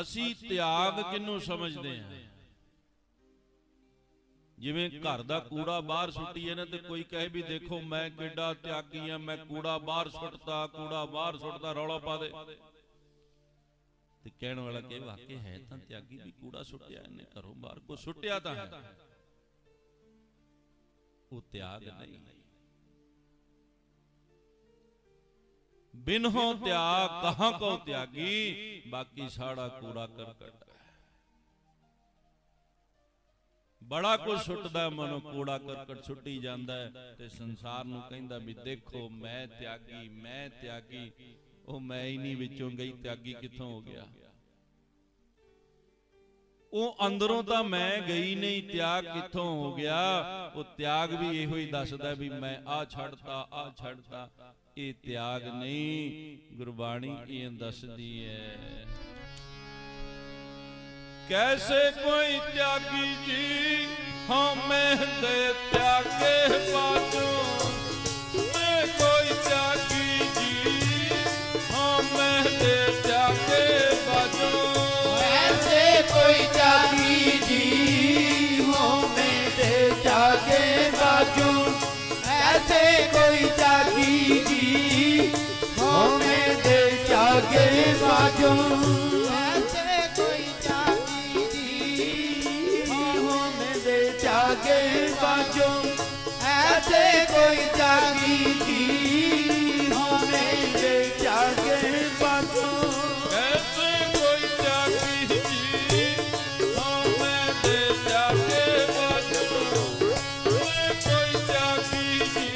ਅਸੀਂ ਤਿਆਗ ਕਿਨੂੰ ਸਮਝਦੇ ਹਾਂ? ਜਿਵੇਂ ਘਰ ਦਾ ਕੂੜਾ ਬਾਹਰ ਸੁੱਟੀਏ ਨਾ ਤੇ ਕੋਈ ਕਹੇ ਵੀ ਦੇਖੋ ਮੈਂ ਕਿੱਡਾ ਤਿਆਗੀ ਆ ਮੈਂ ਕੂੜਾ ਬਾਹਰ ਸੁੱਟਦਾ ਕੂੜਾ ਬਾਹਰ ਸੁੱਟਦਾ ਰੌਲਾ ਪਾ ਦੇ। ਤੇ ਕਹਿਣ ਵਾਲਾ ਕਹੇ ਵਾਕਿਆ ਹੈ ਤਾਂ ਤਿਆਗੀ ਵੀ ਕੂੜਾ ਸੁੱਟਿਆ ਇਹਨੇ ਘਰੋਂ ਬਾਹਰ ਕੋ ਸੁੱਟਿਆ ਤਾਂ ਹੈ। ਉਹ ਤਿਆਗ ਨਹੀਂ। ਬਿਨ ਹੋ ਤਿਆਗ ਕਹਾਂ ਕੋ ਤਿਆਗੀ ਬਾਕੀ ਸਾੜਾ ਕੂੜਾ ਕਰਕਟ। ਬੜਾ ਕੁਝ ਸੁੱਟਦਾ ਮਨੋ ਕੂੜਾ ਕਰਕਟ ਸੁੱਟੀ ਜਾਂਦਾ ਹੈ ਤੇ ਸੰਸਾਰ ਨੂੰ ਕਹਿੰਦਾ ਵੀ ਦੇਖੋ ਮੈਂ ਤਿਆਗੀ ਮੈਂ ਤਿਆਗੀ। ਉਹ ਮੈਂ ਹੀ ਨਹੀਂ ਵਿੱਚੋਂ ਗਈ ਤਿਆਗੀ ਕਿੱਥੋਂ ਹੋ ਗਿਆ? ਉਹ ਅੰਦਰੋਂ ਤਾਂ ਮੈਂ ਗਈ ਨਹੀਂ ਤਿਆਗ ਕਿੱਥੋਂ ਹੋ ਗਿਆ? ਉਹ ਤਿਆਗ ਵੀ ਇਹੋ ਹੀ ਦੱਸਦਾ ਵੀ ਮੈਂ ਆ ਛੱਡਤਾ ਆ ਛੱਡਤਾ ਇਹ ਤਿਆਗ ਨਹੀਂ ਗੁਰਬਾਣੀ ਇਹ ਦੱਸਦੀ ਹੈ। ਕੈਸੇ ਕੋਈ ਤਿਆਗੀ ਜੀ? ਹਮੇ ਦੇ ਤਿਆਗੇ ਬਾਜੋ ਮੈਂ ਕੋਈ ਤਿਆਗੀ ਜੀ? ਹਮੇ ਦੇ ਤਿਆਗੇ ਕੋਈ ਚਾਗੀ ਜੀ। ਹੋਵੇ ਦੇ ਚਾਗੇ ਬਾਜੋ। ਐਸੇ ਕੋਈ ਚਾਗੀ ਜੀ। ਹੋਵੇ ਦੇ ਚਾਗੇ ਬਾਜੋ। ਐਸੇ ਕੋਈ ਚਾਗੀ ਜੀ। ਹੋਵੇ ਦੇ ਚਾਗੇ ਬਾਜੋ।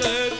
Yeah.